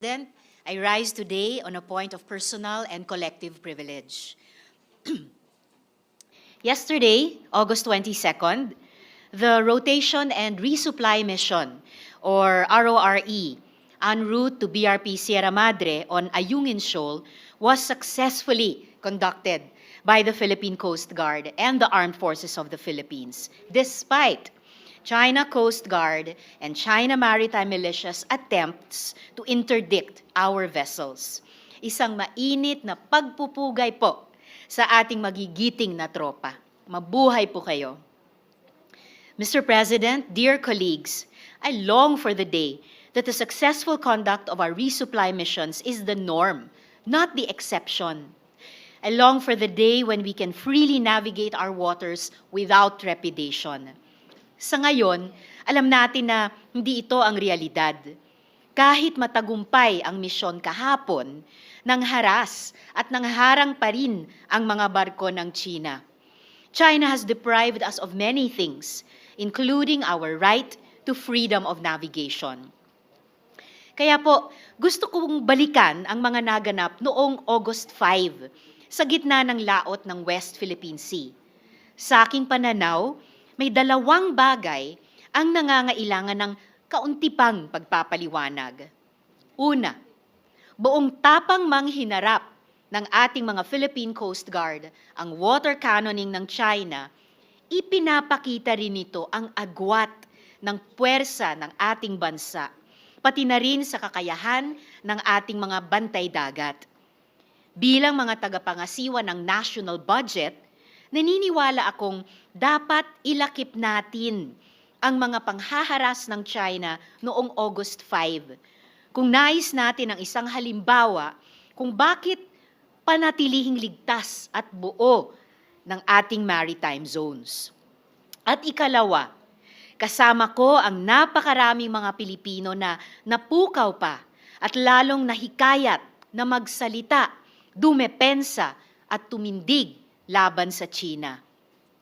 President, I rise today on a point of personal and collective privilege. Yesterday, August 22nd, the Rotation and Resupply Mission, or RORE, en route to BRP Sierra Madre on Ayungin Shoal was successfully conducted by the Philippine Coast Guard and the Armed Forces of the Philippines, despite China Coast Guard and China Maritime Militia's attempts to interdict our vessels. Isang mainit na pagpupugay po sa ating magigiting na tropa. Mabuhay po kayo. Mr. President, dear colleagues, I long for the day that the successful conduct of our resupply missions is the norm, not the exception. I long for the day when we can freely navigate our waters without trepidation. Sa ngayon, alam natin na hindi ito ang realidad. Kahit matagumpay ang misyon kahapon, nang haras at nangharang pa rin ang mga barko ng China. China has deprived us of many things, including our right to freedom of navigation. Kaya po, gusto kong balikan ang mga naganap noong August 5 sa gitna ng laot ng West Philippine Sea. Sa aking pananaw, may dalawang bagay ang nangangailangan ng kaunti pang pagpapaliwanag. Una, buong tapang manghinarap ng ating mga Philippine Coast Guard ang water cannoning ng China, ipinapakita rin nito ang agwat ng puwersa ng ating bansa, pati na rin sa kakayahan ng ating mga bantay dagat. Bilang mga tagapangasiwa ng national budget, naniniwala akong dapat ilakip natin ang mga panghaharas ng China noong August 5 kung nais natin ang isang halimbawa kung bakit panatilihing ligtas at buo ng ating maritime zones. At ikalawa, kasama ko ang napakaraming mga Pilipino na napukaw pa at lalong nahikayat na magsalita, dumepensa at tumindig laban sa China.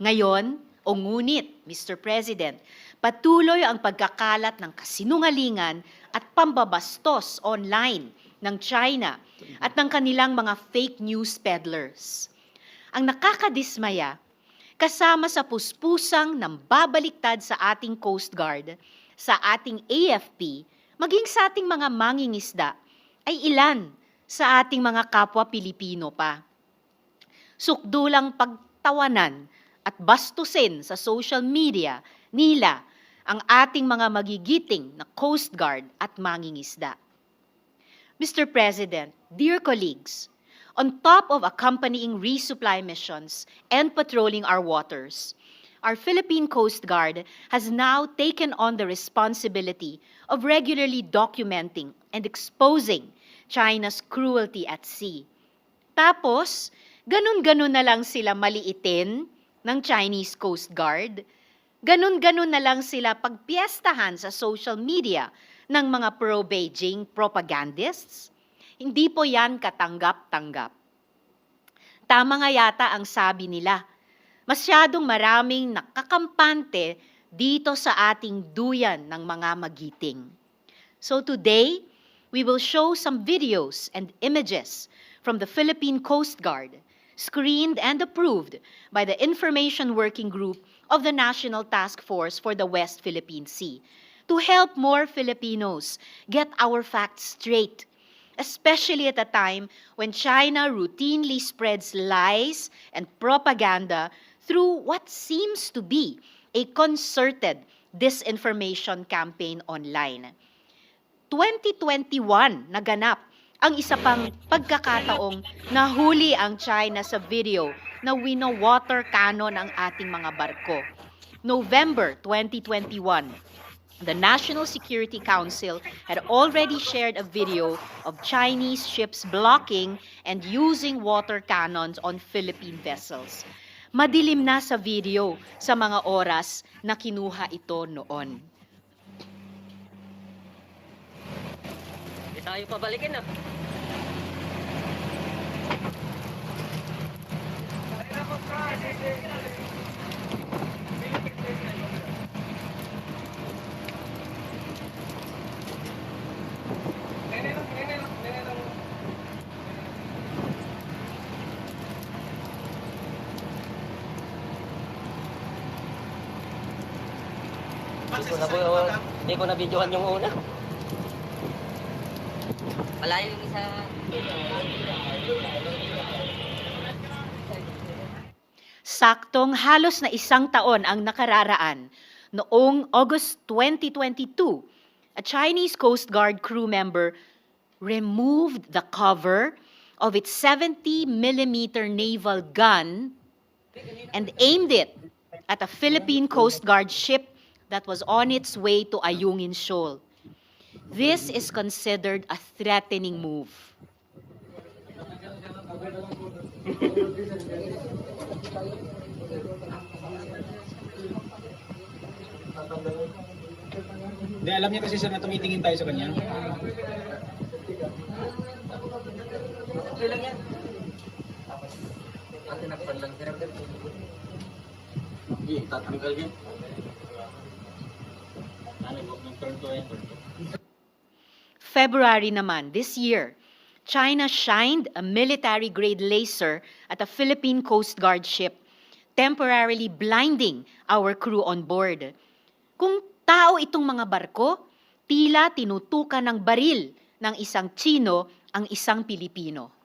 Ngayon, o ngunit, Mr. President, patuloy ang pagkakalat ng kasinungalingan at pambabastos online ng China at ng kanilang mga fake news peddlers. Ang nakakadismaya, kasama sa puspusang ng babaliktad sa ating Coast Guard, sa ating AFP, maging sa ating mga mangingisda, ay ilan sa ating mga kapwa Pilipino pa. Sukdulang pagtawanan at bastusin sa social media nila ang ating mga magigiting na Coast Guard at mangingisda. Mr. President, dear colleagues, on top of accompanying resupply missions and patrolling our waters, our Philippine Coast Guard has now taken on the responsibility of regularly documenting and exposing China's cruelty at sea. Tapos, ganun-ganun na lang sila maliitin ng Chinese Coast Guard. Ganun-ganun na lang sila pagpiestahan sa social media ng mga pro-Beijing propagandists. Hindi po yan katanggap-tanggap. Tama nga yata ang sabi nila, masyadong maraming nakakampante dito sa ating duyan ng mga magiting. So today, we will show some videos and images from the Philippine Coast Guard, screened and approved by the Information Working Group of the National Task Force for the West Philippine Sea, to help more Filipinos get our facts straight, especially at a time when China routinely spreads lies and propaganda through what seems to be a concerted disinformation campaign online. 2021 naganap ang isa pang pagkakataong nahuli ang China sa video na wino-water cannon ang ating mga barko. November 2021, the National Security Council had already shared a video of Chinese ships blocking and using water cannons on Philippine vessels. Madilim na sa video sa mga oras na kinuha ito noon. Hindi tayo pabalikin ah. Hindi ko na po, oh, hindi ko na videohan yung una. Malayo yung isa. Saktong halos na isang taon ang nakararaan noong August 2022, a Chinese Coast Guard crew member removed the cover of its 70 millimeter naval gun and aimed it at a Philippine Coast Guard ship that was on its way to Ayungin Shoal. This is considered a threatening move. Hindi, alam niya kasi sir na tumitingin tayo sa kanya. Okay lang yan. Ang tinakpan lang. Hindi, tatanggal yan. Ano, enter. February naman, this year, China shined a military-grade laser at a Philippine Coast Guard ship, temporarily blinding our crew on board. Kung tao itong mga barko, tila tinutukan ng baril ng isang Chino ang isang Pilipino.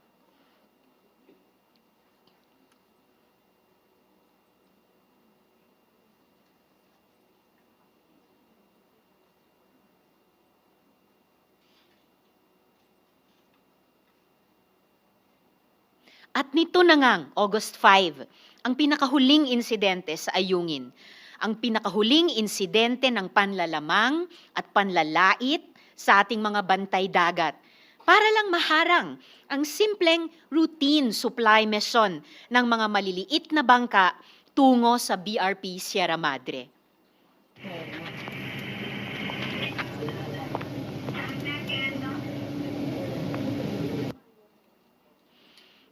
At nito na ngang August 5, ang pinakahuling insidente sa Ayungin. Ang pinakahuling insidente ng panlalamang at panlalait sa ating mga bantay dagat. Para lang maharang ang simpleng routine supply mission ng mga maliliit na bangka tungo sa BRP Sierra Madre.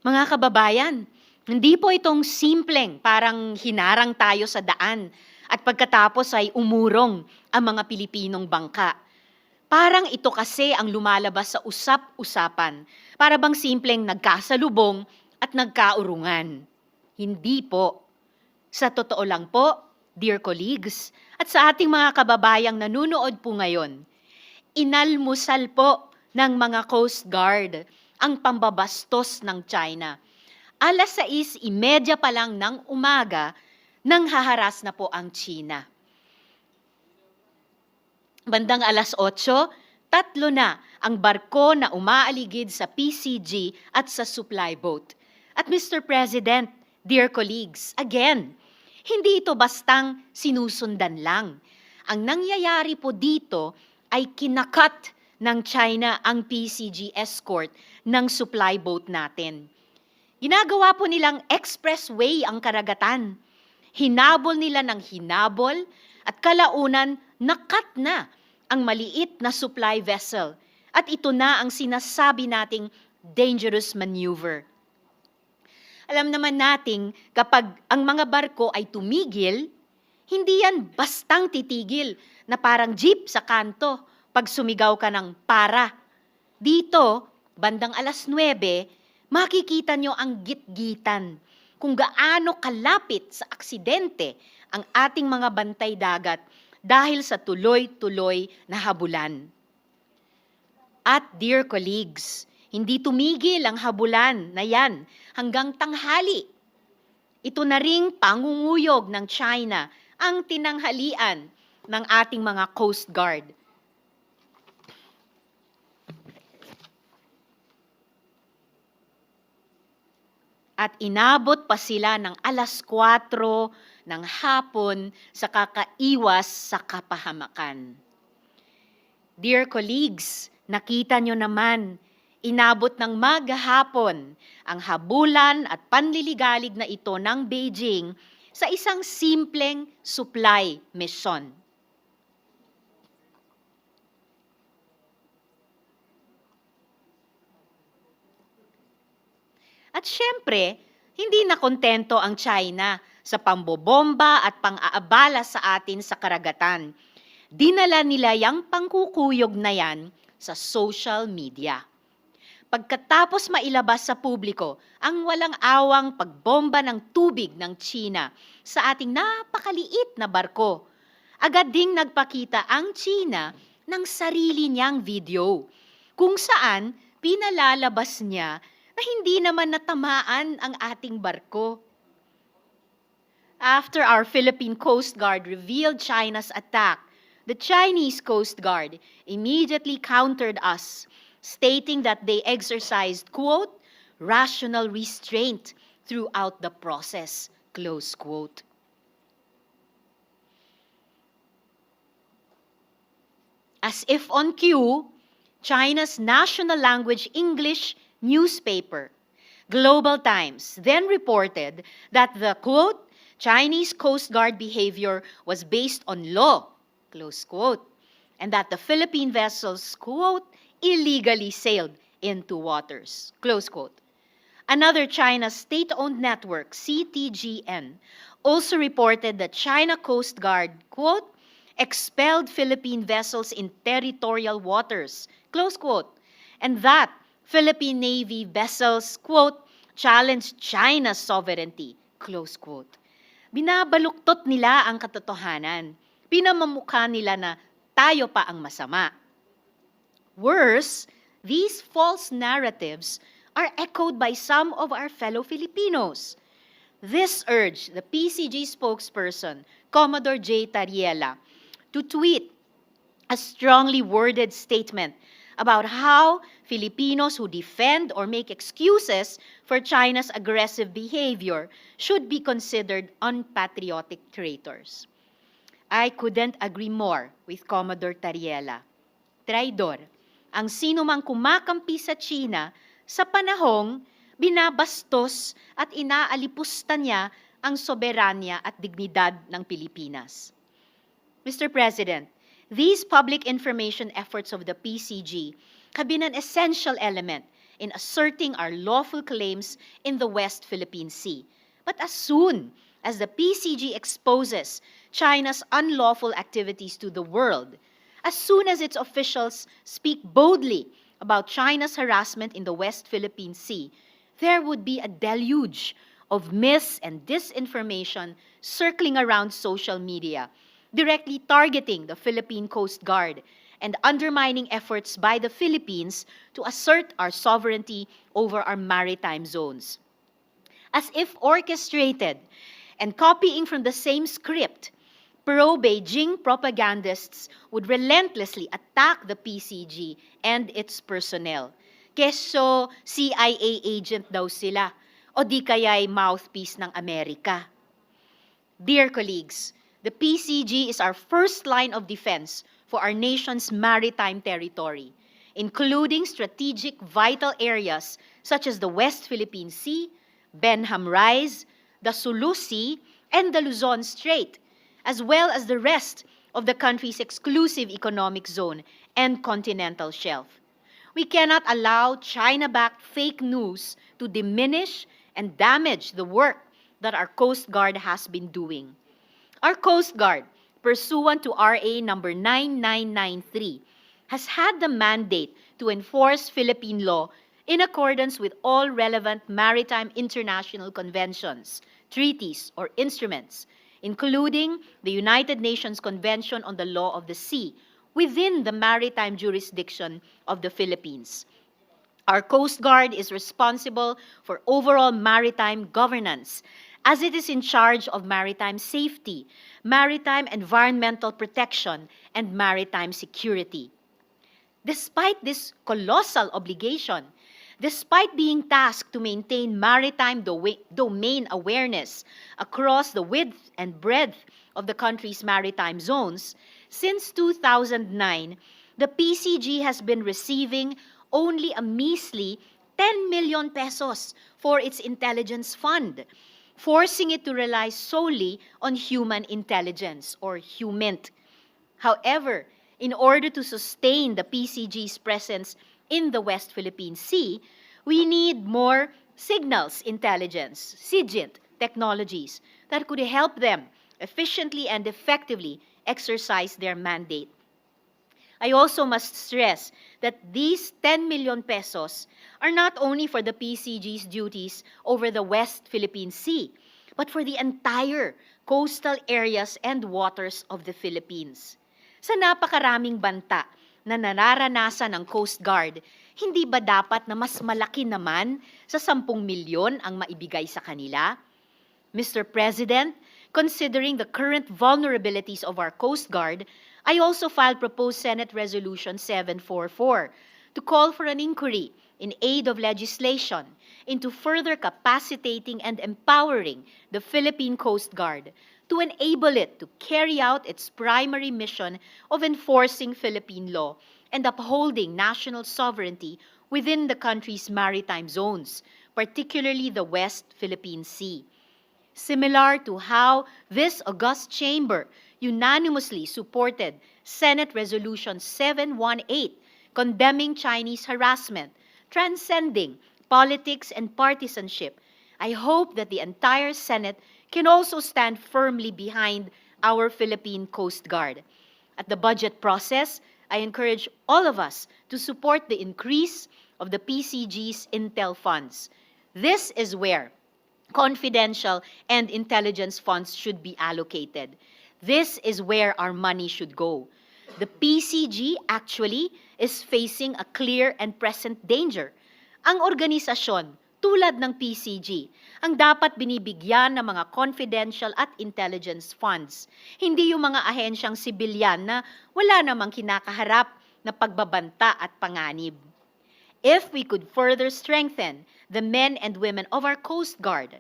Mga kababayan, hindi po itong simpleng parang hinarang tayo sa daan at pagkatapos ay umurong ang mga Pilipinong bangka. Parang ito kasi ang lumalabas sa usap-usapan. Para bang simpleng nagkasalubong at nagkaurungan. Hindi po. Sa totoo lang po, dear colleagues, at sa ating mga kababayang nanunood po ngayon, inalmusal po ng mga Coast Guard ang pambabastos ng China. Alas 6.30 pa lang ng umaga, nang haharas na po ang China. Bandang alas 8, tatlo na ang barko na umaaligid sa PCG at sa supply boat. At Mr. President, dear colleagues, again, hindi ito bastang sinusundan lang. Ang nangyayari po dito ay kinakat ng China ang PCG escort ng supply boat natin. Ginagawa po nilang expressway ang karagatan. Hinabol nila ng hinabol at kalaunan nakat na ang maliit na supply vessel. At ito na ang sinasabi nating dangerous maneuver. Alam naman nating kapag ang mga barko ay tumigil, hindi yan bastang titigil na parang jeep sa kanto pag sumigaw ka ng para. Dito, bandang alas 9, makikita nyo ang gitgitan kung gaano kalapit sa aksidente ang ating mga bantay dagat dahil sa tuloy-tuloy na habulan. At dear colleagues, hindi tumigil ang habulan na yan hanggang tanghali. Ito na ring pangunguyog ng China ang tinanghalian ng ating mga Coast Guard. At inabot pa sila ng alas 4 ng hapon sa kakaiwas sa kapahamakan. Dear colleagues, nakita nyo naman, inabot ng maghapon ang habulan at panliligalig na ito ng Beijing sa isang simpleng supply mission. At syempre, hindi na kontento ang China sa pambobomba at pang-aabala sa atin sa karagatan. Dinala nila yung pangkukuyog na yan sa social media. Pagkatapos mailabas sa publiko ang walang awang pagbomba ng tubig ng China sa ating napakaliit na barko, agad ding nagpakita ang China ng sarili niyang video kung saan pinalalabas niya na hindi naman natamaan ang ating barko. After our Philippine Coast Guard revealed China's attack, the Chinese Coast Guard immediately countered us, stating that they exercised, quote, rational restraint throughout the process, close quote. As if on cue, China's national language English newspaper, Global Times, then reported that the quote, Chinese Coast Guard behavior was based on law, close quote, and that the Philippine vessels, quote, illegally sailed into waters, close quote. Another China state owned network, CTGN, also reported that China Coast Guard, quote, expelled Philippine vessels in territorial waters, close quote, and that Philippine Navy vessels, quote, challenged China's sovereignty, close quote. Binabaluktot nila ang katotohanan. Pinamamukha nila na tayo pa ang masama. Worse, these false narratives are echoed by some of our fellow Filipinos. This urged the PCG spokesperson, Commodore J. Tariela, to tweet a strongly worded statement about how Filipinos who defend or make excuses for China's aggressive behavior should be considered unpatriotic traitors. I couldn't agree more with Commodore Tariela. Traidor, ang sino mang kumakampi sa China sa panahong binabastos at inaalipusta niya ang soberanya at dignidad ng Pilipinas. Mr. President, these public information efforts of the PCG have been an essential element in asserting our lawful claims in the West Philippine Sea. But as soon as the PCG exposes China's unlawful activities to the world, as soon as its officials speak boldly about China's harassment in the West Philippine Sea, there would be a deluge of mis and disinformation circling around social media, directly targeting the Philippine Coast Guard and undermining efforts by the Philippines to assert our sovereignty over our maritime zones. As if orchestrated and copying from the same script, pro Beijing propagandists would relentlessly attack the PCG and its personnel. Keso CIA agent daw sila o di kaya'y mouthpiece ng Amerika. Dear colleagues, the PCG is our first line of defense for our nation's maritime territory, including strategic vital areas such as the West Philippine Sea, Benham Rise, the Sulu Sea, and the Luzon Strait, as well as the rest of the country's exclusive economic zone and continental shelf. We cannot allow China backed fake news to diminish and damage the work that our Coast Guard has been doing. Our Coast Guard, pursuant to RA number 9993, has had the mandate to enforce Philippine law in accordance with all relevant maritime international conventions, treaties, or instruments, including the United Nations Convention on the Law of the Sea, within the maritime jurisdiction of the Philippines. Our Coast Guard is responsible for overall maritime governance, as it is in charge of maritime safety, maritime environmental protection, and maritime security. Despite this colossal obligation, despite being tasked to maintain maritime do- domain awareness across the width and breadth of the country's maritime zones, since 2009, the PCG has been receiving only a measly 10 million pesos for its intelligence fund, forcing it to rely solely on human intelligence or HUMINT. However, in order to sustain the PCG's presence in the West Philippine Sea, we need more signals intelligence, SIGINT technologies that could help them efficiently and effectively exercise their mandate. I also must stress that these 10 million pesos are not only for the PCG's duties over the West Philippine Sea, but for the entire coastal areas and waters of the Philippines. Sa napakaraming banta na nararanasan ng Coast Guard, hindi ba dapat na mas malaki naman sa 10 milyon ang maibigay sa kanila? Mr. President, considering the current vulnerabilities of our Coast Guard, I also filed proposed Senate Resolution 744 to call for an inquiry in aid of legislation into further capacitating and empowering the Philippine Coast Guard to enable it to carry out its primary mission of enforcing Philippine law and upholding national sovereignty within the country's maritime zones, particularly the West Philippine Sea. Similar to how this august chamber unanimously supported Senate Resolution 718 condemning Chinese harassment, transcending politics and partisanship. I hope that the entire Senate can also stand firmly behind our Philippine Coast Guard. At the budget process, I encourage all of us to support the increase of the PCG's Intel funds. This is where confidential and intelligence funds should be allocated. This is where our money should go. The PCG actually is facing a clear and present danger. Ang organisasyon, tulad ng PCG, ang dapat binibigyan ng mga confidential at intelligence funds. Hindi yung mga ahensyang sibilyan na wala namang kinakaharap na pagbabanta at panganib. if we could further strengthen the men and women of our Coast Guard,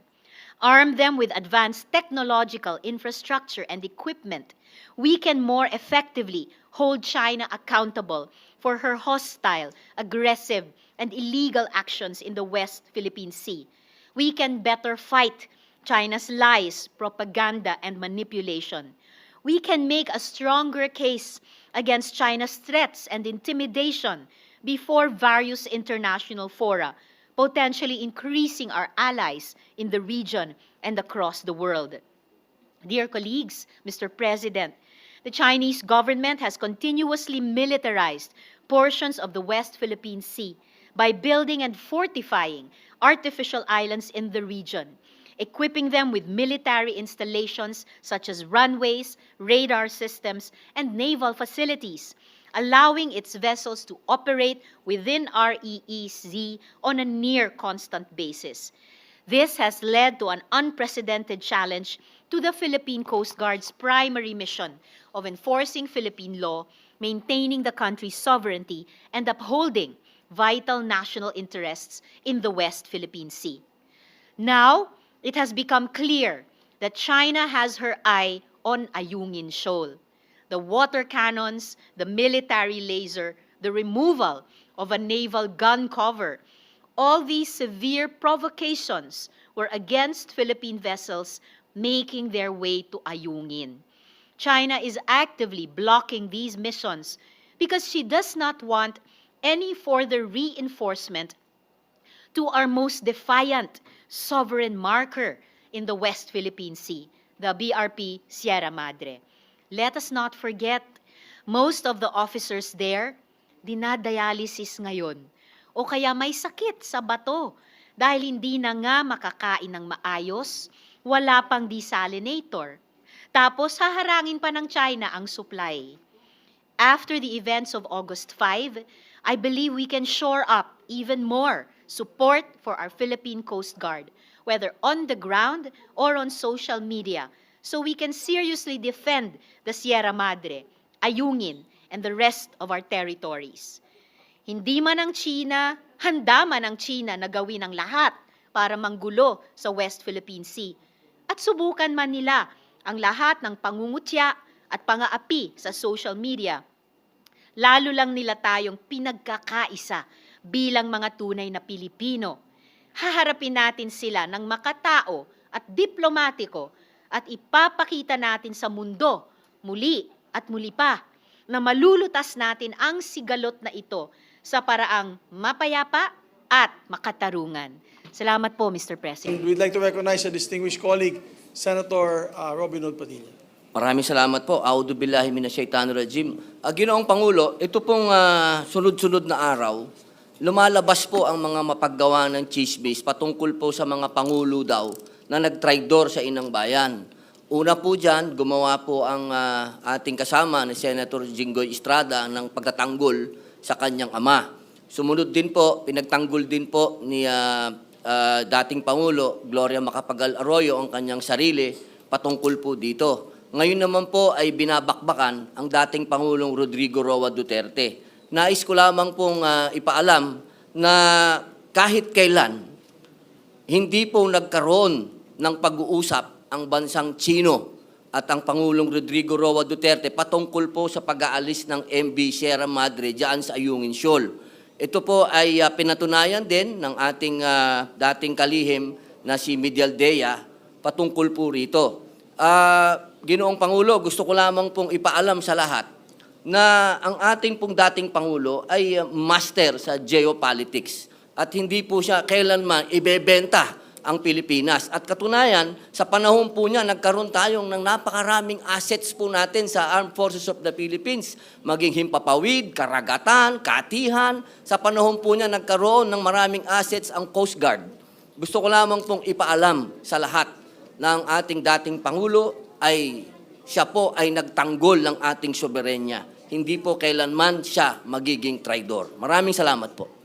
arm them with advanced technological infrastructure and equipment, we can more effectively hold China accountable for her hostile, aggressive, and illegal actions in the West Philippine Sea. We can better fight China's lies, propaganda, and manipulation. We can make a stronger case against China's threats and intimidation before various international fora, potentially increasing our allies in the region and across the world. Dear colleagues, Mr. President, the Chinese government has continuously militarized portions of the West Philippine Sea by building and fortifying artificial islands in the region, equipping them with military installations such as runways, radar systems, and naval facilities, allowing its vessels to operate within REEZ on a near constant basis. This has led to an unprecedented challenge to the Philippine Coast Guard's primary mission of enforcing Philippine law, maintaining the country's sovereignty, and upholding vital national interests in the West Philippine Sea. Now, it has become clear that China has her eye on Ayungin Shoal. The water cannons, the military laser, the removal of a naval gun cover, all these severe provocations were against Philippine vessels making their way to Ayungin. China is actively blocking these missions because she does not want any further reinforcement to our most defiant sovereign marker in the West Philippine Sea, the BRP Sierra Madre. Let us not forget, most of the officers there, dinadialysis ngayon. O kaya may sakit sa bato dahil hindi na nga makakain ng maayos, wala pang desalinator. Tapos haharangin pa ng China ang supply. After the events of August 5, I believe we can shore up even more support for our Philippine Coast Guard, whether on the ground or on social media, so we can seriously defend the Sierra Madre, Ayungin, and the rest of our territories. Hindi man ang China, handa man ang China na gawin ang lahat para manggulo sa West Philippine Sea. At subukan man nila ang lahat ng pangungutya at pangaapi sa social media lalo lang nila tayong pinagkakaisa bilang mga tunay na Pilipino. Haharapin natin sila ng makatao at diplomatiko at ipapakita natin sa mundo muli at muli pa na malulutas natin ang sigalot na ito sa paraang mapayapa at makatarungan. Salamat po, Mr. President. And we'd like to recognize a distinguished colleague, Senator uh, Robin Hood Padilla. Maraming salamat po. Audu billahi minasyaitanir rajim. Uh, Ginoong Pangulo, ito pong ah, sunod-sunod na araw, lumalabas po ang mga mapaggawa ng chismis patungkol po sa mga pangulo daw na nagtraidor sa inang bayan. Una po dyan, gumawa po ang ah, ating kasama ni Senator Jinggoy Estrada ng pagtatanggol sa kanyang ama. Sumunod din po, pinagtanggol din po ni ah, ah, dating Pangulo Gloria Macapagal Arroyo ang kanyang sarili patungkol po dito. Ngayon naman po ay binabakbakan ang dating Pangulong Rodrigo Roa Duterte. Nais ko lamang pong ah, ipaalam na kahit kailan hindi po nagkaroon ng pag-uusap ang bansang Chino at ang Pangulong Rodrigo Roa Duterte patungkol po sa pag-aalis ng MB Sierra Madre diyan sa Ayungin Shoal. Ito po ay ah, pinatunayan din ng ating ah, dating kalihim na si Medial Dea patungkol po rito. Ah, Ginoong Pangulo, gusto ko lamang pong ipaalam sa lahat na ang ating pong dating Pangulo ay uh, master sa geopolitics at hindi po siya kailanman ibebenta ang Pilipinas. At katunayan, sa panahon po niya, nagkaroon tayong ng napakaraming assets po natin sa Armed Forces of the Philippines. Maging himpapawid, karagatan, katihan. Sa panahon po niya, nagkaroon ng maraming assets ang Coast Guard. Gusto ko lamang pong ipaalam sa lahat ng ating dating Pangulo ay siya po ay nagtanggol ng ating soberenya. Hindi po kailanman siya magiging traidor. Maraming salamat po.